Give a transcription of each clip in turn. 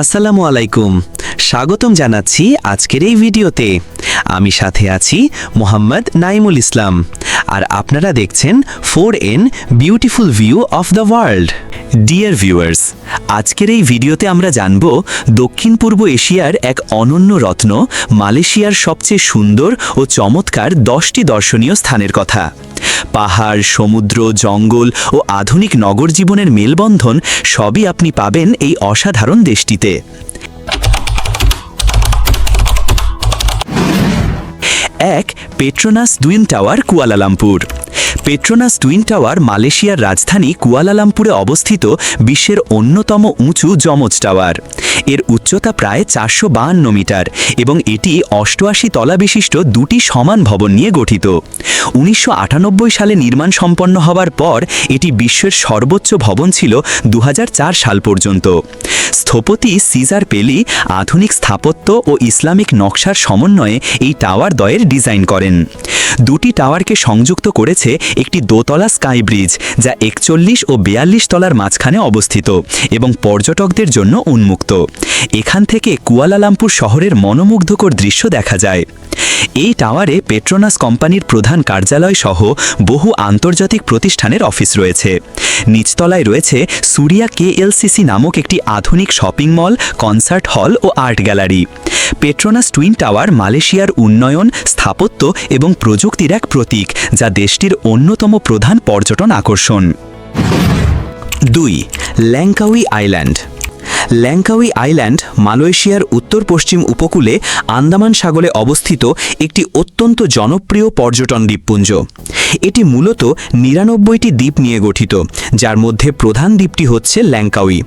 আসসালামু আলাইকুম। স্বাগতম জানাচ্ছি আজকের এই ভিডিওতে। আমি সাথে আছি মোহাম্মদ নাইমুল ইসলাম। আর আপনারা দেখছেন four N beautiful view of the world. Dear viewers, আজকের এই ভিডিওতে আমরা জানব দক্ষিণ পূর্ব এশিয়ার এক অনন্য রত্ন, মালয়েশিয়ার সবচেয়ে সুন্দর ও চমৎকার দশটি দর্শনীয় স্থানের কথা। পাহাড়, সমুদ্র, জঙ্গল ও আধুনিক নগর জীবনের মেলবন্ধন সবই আপনি পাবেন এই অসাধারণ দেশটিতে। এক Petronas twin tower Kuala Lumpur Petronas twin tower মালয়েশিয়ার রাজধানী কুয়ালালামপুরে অবস্থিত বিশ্বের অন্যতম উঁচু যমজ টাওয়ার। এর উচ্চতা প্রায় চারশো মিটার এবং এটি অষ্টআশি তলা বিশিষ্ট দুটি সমান ভবন নিয়ে গঠিত। উনিশশো আটানব্বই সালে নির্মাণ সম্পন্ন হওয়ার পর এটি বিশ্বের সর্বোচ্চ ভবন ছিল দু হাজার চার সাল পর্যন্ত। স্থপতি সিজার পেলি আধুনিক স্থাপত্য ও ইসলামিক নকশার সমন্বয়ে এই টাওয়ার দয়ের ডিজাইন করেন। দুটি টাওয়ারকে সংযুক্ত করেছে একটি দোতলা স্কাই ব্রিজ যা একচল্লিশ ও বেয়াল্লিশ তলার মাঝখানে অবস্থিত এবং পর্যটকদের জন্য উন্মুক্ত। এখান থেকে কুয়ালালামপুর শহরের মনোমুগ্ধকর দৃশ্য দেখা যায়। এই টাওয়ারে পেট্রোনাস কোম্পানির প্রধান কার্যালয় সহ বহু আন্তর্জাতিক প্রতিষ্ঠানের অফিস রয়েছে। নিচতলায় রয়েছে সুরিয়া কেএলসিসি নামক একটি আধুনিক শপিং মল, কনসার্ট হল ও art gallery. Petronas twin tower মালয়েশিয়ার উন্নয়ন স্থাপত্য এবং প্রযুক্তির এক প্রতীক, যা দেশটির অন্যতম প্রধান পর্যটন আকর্ষণ। দুই, ল্যাংকাউই আইল্যান্ড। ল্যাংকাউই আইল্যান্ড, মালয়েশিয়ার উত্তর পশ্চিম উপকূলে আন্দামান সাগরে অবস্থিত একটি অত্যন্ত জনপ্রিয় পর্যটন দ্বীপপুঞ্জ। এটি মূলত নিরানব্বইটি দ্বীপ নিয়ে গঠিত, যার মধ্যে প্রধান দ্বীপটি হচ্ছে ল্যাংকাউই।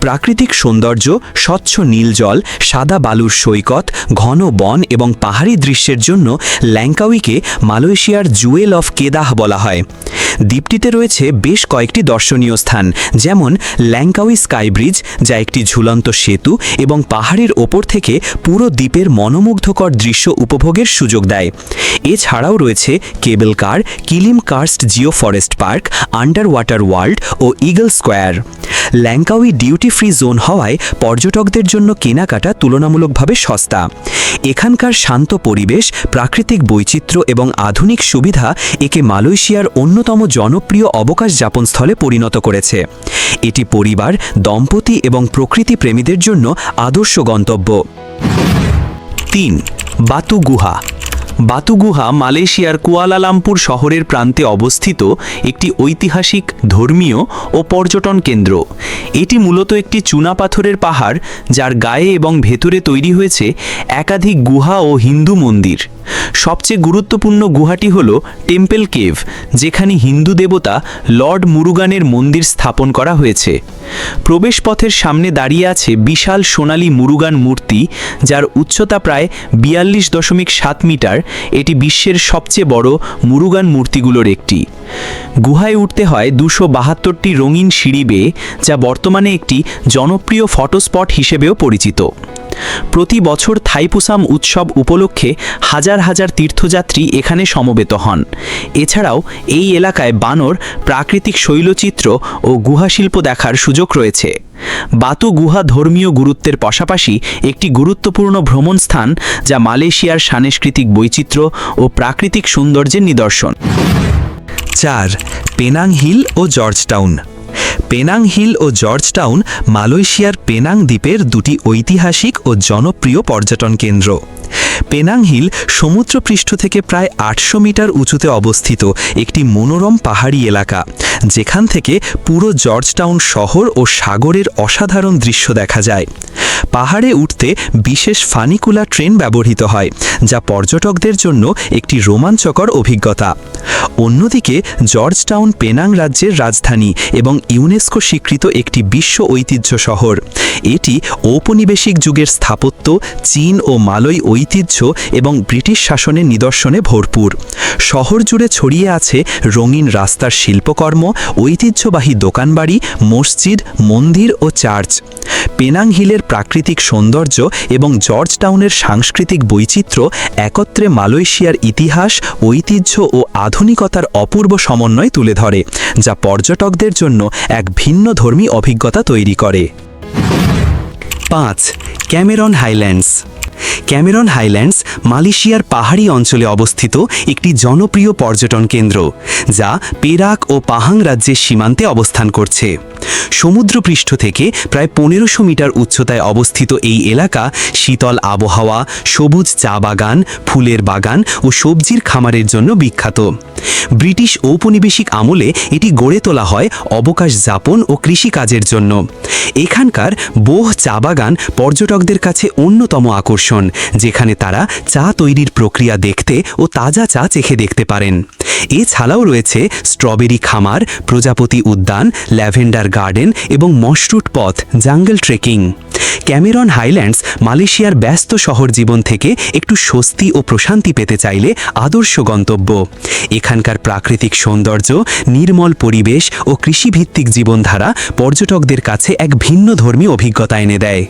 প্রাকৃতিক সৌন্দর্য, স্বচ্ছ নীল জল, সাদা বালুর সৈকত, ঘন বন এবং পাহাড়ি দৃশ্যের জন্য ল্যাংকাউইকে মালয়েশিয়ার জুয়েল অফ কেদাহ বলা হয়। দ্বীপটিতে রয়েছে বেশ কয়েকটি দর্শনীয় স্থান, যেমন ল্যাংকাউই স্কাই ব্রিজ যা একটি ঝুলন্ত সেতু এবং পাহাড়ের ওপর থেকে পুরো দ্বীপের মনোমুগ্ধকর দৃশ্য উপভোগের সুযোগ দেয়। এছাড়াও রয়েছে cable car, Kilim karst geo forest park underwater world ও eagle square. Langkawi duty free zone হওয়ায় পর্যটকদের জন্য কেনাকাটা তুলনামূলকভাবে সস্তা। এখানকার শান্ত পরিবেশ, প্রাকৃতিক বৈচিত্র্য এবং আধুনিক সুবিধা একে মালয়েশিয়ার অন্যতম জনপ্রিয় অবকাশ যাপনস্থলে পরিণত করেছে। এটি পরিবার, দম্পতি এবং প্রকৃতি প্রেমীদের জন্য আদর্শ গন্তব্য। তিন, বাতু গুহা। বাতু গুহা মালয়েশিয়ার কুয়ালালামপুর শহরের প্রান্তে অবস্থিত একটি ঐতিহাসিক, ধর্মীয় ও পর্যটন কেন্দ্র। এটি মূলত একটি চুনাপাথরের পাহাড়, যার গায়ে এবং ভেতরে তৈরি হয়েছে একাধিক গুহা ও হিন্দু মন্দির। সবচেয়ে গুরুত্বপূর্ণ গুহাটি হল টেম্পেল কেভ, যেখানে হিন্দু দেবতা লর্ড মুরুগানের মন্দির স্থাপন করা হয়েছে। প্রবেশপথের সামনে দাঁড়িয়ে আছে বিশাল সোনালী মুরুগান মূর্তি, যার উচ্চতা প্রায় বিয়াল্লিশ দশমিক সাত মিটার এটি বিশ্বের সবচেয়ে বড় মুরুগান মূর্তিগুলোর একটি। গুহায় উঠতে হয় দুশো বাহাত্তরটি রঙিন সিঁড়ি বেয়ে, যা বর্তমানে একটি জনপ্রিয় ফটোস্পট হিসেবেও পরিচিত। প্রতি বছর থাইপুসাম উৎসব উপলক্ষে হাজার হাজার তীর্থযাত্রী এখানে সমবেত হন। এছাড়াও এই এলাকায় বানর, প্রাকৃতিক শৈলচিত্র ও গুহাশিল্প দেখার সুযোগ রয়েছে। বাতু গুহা ধর্মীয় গুরুত্বের পাশাপাশি একটি গুরুত্বপূর্ণ ভ্রমণ স্থান যা মালয়েশিয়ার সাংস্কৃতিক বৈচিত্র্য ও প্রাকৃতিক সৌন্দর্যের নিদর্শন। চার, পেনাং হিল ও জর্জটাউন। পেনাং হিল ও জর্জটাউন, মালয়েশিয়ার পেনাং দ্বীপের দুটি ঐতিহাসিক ও জনপ্রিয় পর্যটন কেন্দ্র। পেনাং হিল সমুদ্রপৃষ্ঠ থেকে প্রায় আটশো মিটার উঁচুতে অবস্থিত একটি মনোরম পাহাড়ি এলাকা। যেখান থেকে পুরো জর্জটাউন শহর ও সাগরের অসাধারণ দৃশ্য দেখা যায়। পাহাড়ে উঠতে বিশেষ ফানিকুলা ট্রেন ব্যবহৃত হয়, যা পর্যটকদের জন্য একটি রোমাঞ্চকর অভিজ্ঞতা। অন্যদিকে, জর্জটাউন পেনাং রাজ্যের রাজধানী এবং ইউনেস্কো স্বীকৃত একটি বিশ্ব ঐতিহ্য শহর। এটি ঔপনিবেশিক যুগের স্থাপত্য, চীন ও মালয় ঐতিহ্য এবং ব্রিটিশ শাসনের নিদর্শনে ভরপুর। শহর জুড়ে ছড়িয়ে আছে রঙিন রাস্তার শিল্পকর্ম ঐতিহ্যবাহী দোকানবাড়ি, মসজিদ, মন্দির ও চার্চ। পেনাং হিলের প্রাকৃতিক সৌন্দর্য এবং জর্জ টাউনের সাংস্কৃতিক বৈচিত্র্য একত্রে মালয়েশিয়ার ইতিহাস, ঐতিহ্য ও আধুনিকতার অপূর্ব সমন্বয় তুলে ধরে, যা পর্যটকদের জন্য এক ভিন্ন ধর্মী অভিজ্ঞতা তৈরি করে। পাঁচ, ক্যামেরন হাইল্যান্ডস। ক্যামেরন হাইল্যান্ডস মালয়েশিয়ার পাহাড়ি অঞ্চলে অবস্থিত একটি জনপ্রিয় পর্যটন কেন্দ্র, যা পেরাক ও পাহাং রাজ্যের সীমান্তে অবস্থান করছে। সমুদ্রপৃষ্ঠ থেকে প্রায় পনেরোশো মিটার উচ্চতায় অবস্থিত এই এলাকা শীতল আবহাওয়া, সবুজ চা বাগান, ফুলের বাগান ও সবজির খামারের জন্য বিখ্যাত। ব্রিটিশ ঔপনিবেশিক আমলে এটি গড়ে তোলা হয় অবকাশ যাপন ও কৃষিকাজের জন্য। এখানকার বোহ চা পর্যটকদের কাছে অন্যতম আকর্ষণ, যেখানে তারা চা তৈরির প্রক্রিয়া দেখতে ও তাজা চা চেখে দেখতে পারেন। এছাড়াও রয়েছে স্ট্রবেরি খামার, প্রজাপতি উদ্যান, ল্যাভেন্ডার গার্ডেন এবং মশরুট পথ, জাঙ্গল ট্রেকিং। ক্যামেরন হাইল্যান্ডস মালয়েশিয়ার ব্যস্ত শহর জীবন থেকে একটু স্বস্তি ও প্রশান্তি পেতে চাইলে আদর্শ গন্তব্য। এখানকার প্রাকৃতিক সৌন্দর্য, নির্মল পরিবেশ ও কৃষিভিত্তিক জীবনধারা পর্যটকদের কাছে এক ভিন্ন ধর্মী অভিজ্ঞতা এনে দেয়।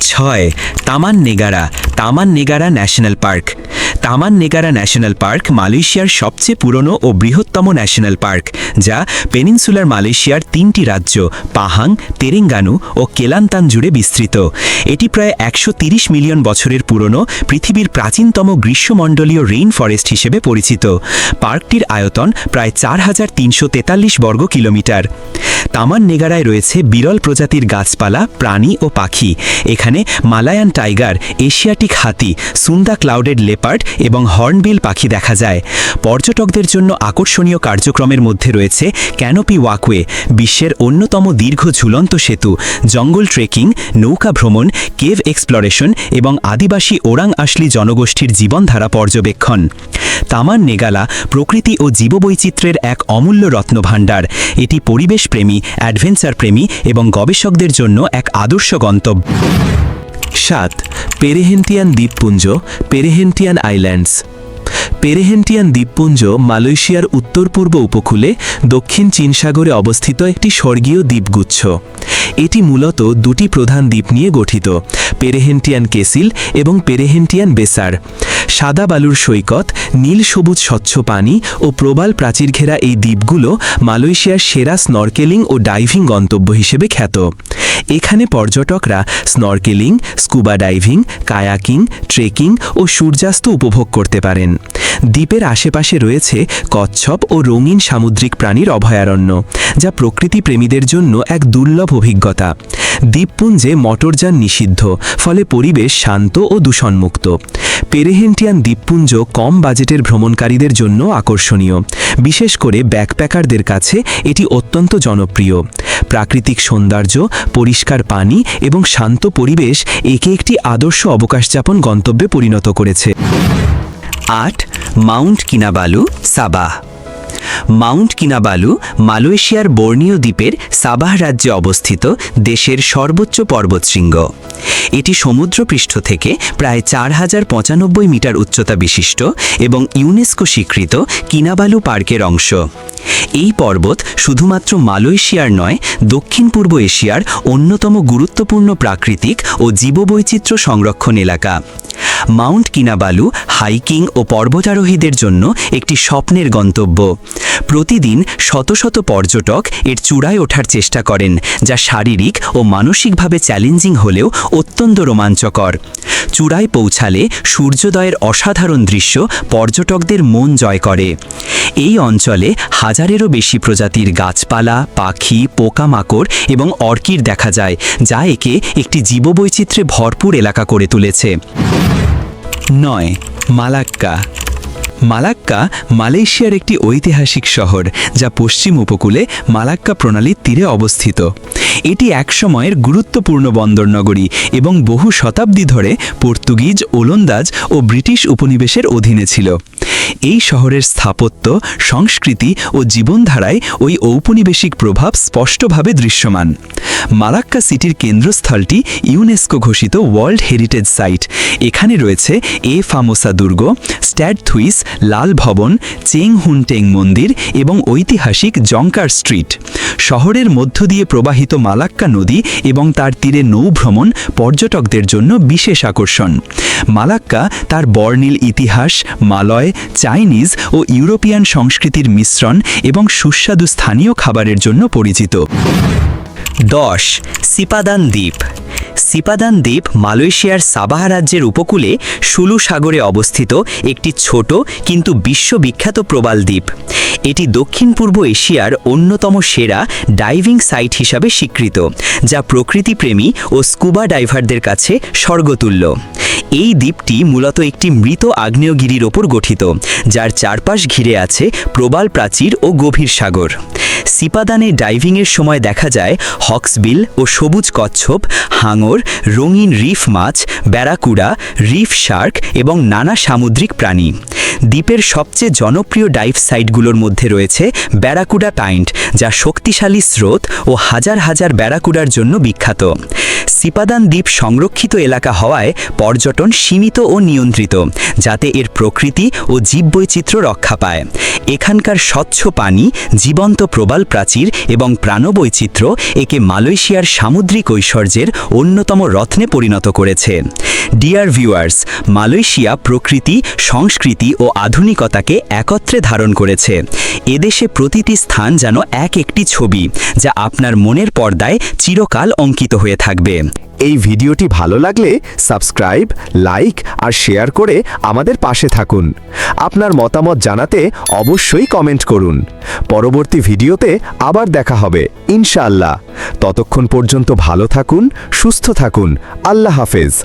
ছয় তামান নেগারা তামান নেগারা ন্যাশনাল পার্ক। তামান নেগারা ন্যাশনাল পার্ক মালয়েশিয়ার সবচেয়ে পুরনো ও বৃহত্তম ন্যাশনাল পার্ক, যা পেনিনসুলার মালয়েশিয়ার তিনটি রাজ্য, পাহাং, তেরেঙ্গানু ও কেলান্তান জুড়ে বিস্তৃত। এটি প্রায় একশো মিলিয়ন বছরের পুরনো, পৃথিবীর প্রাচীনতম গ্রীষ্মমণ্ডলীয় রেইন ফরেস্ট হিসেবে পরিচিত। পার্কটির আয়তন প্রায় চার হাজার তিনশো তেতাল্লিশ বর্গ কিলোমিটার। তামান নেগারায় রয়েছে বিরল প্রজাতির গাছপালা, প্রাণী ও পাখি। এখানে মালায়ান টাইগার, এশিয়াটিক হাতি, সুন্দা ক্লাউডেড লেপার্ড এবং হর্নবিল পাখি দেখা যায়। পর্যটকদের জন্য আকর্ষণীয় কার্যক্রমের মধ্যে রয়েছে ক্যানোপি ওয়াকওয়ে, বিশ্বের অন্যতম দীর্ঘ ঝুলন্ত সেতু, জঙ্গল ট্রেকিং, নৌকা ভ্রমণ, কেভ এক্সপ্লোরেশন এবং আদিবাসী ওরাং আসলি জনগোষ্ঠীর জীবনধারা পর্যবেক্ষণ। তামান নেগালা প্রকৃতি ও জীববৈচিত্র্যের এক অমূল্য রত্নভাণ্ডার। এটি পরিবেশপ্রেমী অ্যাডভেঞ্চার প্রেমী এবং গবেষকদের জন্য এক আদর্শ গন্তব্য। সাত, পেরেহেন্টিয়ান দ্বীপপুঞ্জ, পেরেহেন্টিয়ান আইল্যান্ডস। পেরেহেন্টিয়ান দ্বীপপুঞ্জ মালয়েশিয়ার উত্তর পূর্ব উপকূলে দক্ষিণ চীন সাগরে অবস্থিত একটি স্বর্গীয় দ্বীপগুচ্ছ। এটি মূলত দুটি প্রধান দ্বীপ নিয়ে গঠিত। পেরেহেন্টিয়ান কেসিল এবং পেরেহেন্টিয়ান বেসার। সাদা বালুর সৈকত, নীল সবুজ স্বচ্ছ পানি ও প্রবাল প্রাচীর ঘেরা এই দ্বীপগুলো মালয়েশিয়ার সেরা স্নরকেলিং ও ডাইভিং গন্তব্য হিসেবে খ্যাত। এখানে পর্যটকরা snorkelling, scuba diving, kayaking, trekking ও সূর্যাস্ত উপভোগ করতে পারেন। দ্বীপের আশেপাশে রয়েছে কচ্ছপ ও রঙিন সামুদ্রিক প্রাণীর অভয়ারণ্য, যা প্রকৃতি প্রেমীদের জন্য এক দুর্লভ অভিজ্ঞতা। দ্বীপপুঞ্জে মোটরযান নিষিদ্ধ, ফলে পরিবেশ শান্ত ও দূষণমুক্ত। পেরেহেন্টিয়ান দ্বীপপুঞ্জ কম বাজেটের ভ্রমণকারীদের জন্য আকর্ষণীয়। বিশেষ করে ব্যাকপ্যাকারদের কাছে এটি অত্যন্ত জনপ্রিয়। প্রাকৃতিক সৌন্দর্য, পরিষ্কার পানি এবং শান্ত পরিবেশ একে একটি আদর্শ অবকাশযাপন গন্তব্যে পরিণত করেছে। আট Mount Kinabalu Sabah Mount Kinabalu, মালয়েশিয়ার বর্নিও দ্বীপের সাবাহ রাজ্যে অবস্থিত দেশের সর্বোচ্চ পর্বতশৃঙ্গ। এটি সমুদ্রপৃষ্ঠ থেকে প্রায় চার হাজার পঁচানব্বই মিটার উচ্চতা বিশিষ্ট এবং ইউনেস্কো স্বীকৃত কিনাবালু পার্কের অংশ। এই পর্বত শুধুমাত্র মালয়েশিয়ার নয় দক্ষিণ পূর্ব এশিয়ার অন্যতম গুরুত্বপূর্ণ প্রাকৃতিক ও জীববৈচিত্র্য সংরক্ষণ এলাকা। মাউন্ট কিনাবালু হাইকিং ও পর্বতারোহীদের জন্য একটি স্বপ্নের গন্তব্য। প্রতিদিন শত শত পর্যটক এর চূড়ায় ওঠার চেষ্টা করেন, যা শারীরিক ও মানসিকভাবে চ্যালেঞ্জিং হলেও অত্যন্ত রোমাঞ্চকর। চূড়ায় পৌঁছালে সূর্যোদয়ের অসাধারণ দৃশ্য পর্যটকদের মন জয় করে। এই অঞ্চলে হাজারেরও বেশি প্রজাতির গাছপালা, পাখি, পোকামাকড় এবং অর্কিড দেখা যায়, যা একে একটি জীববৈচিত্র্যে ভরপুর এলাকা করে তুলেছে। নয়, মালাক্কা। মালাক্কা মালয়েশিয়ার একটি ঐতিহাসিক শহর, যা পশ্চিম উপকূলে মালাক্কা প্রণালীর তীরে অবস্থিত। এটি একসময়ের গুরুত্বপূর্ণ বন্দরনগরী এবং বহু শতাব্দী ধরে পর্তুগিজ, ওলন্দাজ ও ব্রিটিশ উপনিবেশের অধীনে ছিল। এই শহরের স্থাপত্য, সংস্কৃতি ও জীবনধারায় ওই ঔপনিবেশিক প্রভাব স্পষ্টভাবে দৃশ্যমান। মালাক্কা সিটির কেন্দ্রস্থলটি ইউনেস্কো ঘোষিত ওয়ার্ল্ড হেরিটেজ সাইট। এখানে রয়েছে এ ফামোসা দুর্গ স্ট্যাড থুইস লাল ভবন চেং হুনটেং মন্দির এবং ঐতিহাসিক জঙ্কার স্ট্রিট। শহরের মধ্য দিয়ে প্রবাহিত মালাক্কা নদী এবং তার তীরে নৌভ্রমণ পর্যটকদের জন্য বিশেষ আকর্ষণ। মালাক্কা তার বর্ণিল ইতিহাস, মালয়, চাইনিজ ও ইউরোপিয়ান সংস্কৃতির মিশ্রণ এবং সুস্বাদু স্থানীয় খাবারের জন্য পরিচিত। দশ, সিপাদান দ্বীপ। সিপাদান দ্বীপ মালয়েশিয়ার সাবাহ রাজ্যের উপকূলে সুলু সাগরে অবস্থিত একটি ছোট কিন্তু বিশ্ববিখ্যাত প্রবাল দ্বীপ। এটি দক্ষিণ পূর্ব এশিয়ার অন্যতম সেরা ডাইভিং সাইট হিসাবে স্বীকৃত, যা প্রকৃতিপ্রেমী ও স্কুবা ডাইভারদের কাছে স্বর্গতুল্য। এই দ্বীপটি মূলত একটি মৃত আগ্নেয়গিরির ওপর গঠিত, যার চারপাশ ঘিরে আছে প্রবাল প্রাচীর ও গভীর সাগর। সিপাদানে ডাইভিংয়ের সময় দেখা যায় হক্সবিল ও সবুজ কচ্ছপ, হাঙর, রঙিন রিফ মাছ, ব্যারাকুডা, রিফ শার্ক এবং নানা সামুদ্রিক প্রাণী। দ্বীপের সবচেয়ে জনপ্রিয় ডাইভ সাইটগুলোর মধ্যে রয়েছে ব্যারাকুডা টাইন্ট যা শক্তিশালী স্রোত ও হাজার হাজার ব্যারাকুডার জন্য বিখ্যাত। সিপাদান দ্বীপ সংরক্ষিত এলাকা হওয়ায় পর্যটন সীমিত ও নিয়ন্ত্রিত, যাতে এর প্রকৃতি ও জীববৈচিত্র্য রক্ষা পায়। এখানকার স্বচ্ছ পানি, জীবন্ত প্রবাল প্রাচীর এবং প্রাণবৈচিত্র্য একে মালয়েশিয়ার সামুদ্রিক ঐশ্বর্যের অন্যতম রত্নে পরিণত করেছে। ডিয়ার ভিউয়ার্স মালয়েশিয়া প্রকৃতি, সংস্কৃতি ও আধুনিকতাকে একত্রে ধারণ করেছে। এদেশে প্রতিটি স্থান যেন এক একটি ছবি, যা আপনার মনের পর্দায় চিরকাল অঙ্কিত হয়ে এই ভিডিওটি ভালো লাগলে সাবস্ক্রাইব, লাইক আর শেয়ার করে আমাদের পাশে থাকুন। আপনার মতামত জানাতে অবশ্যই কমেন্ট করুন। পরবর্তী ভিডিওতে আবার দেখা হবে, ইনশাআল্লাহ। ততক্ষণ পর্যন্ত ভালো থাকুন, সুস্থ থাকুন। আল্লাহ হাফেজ।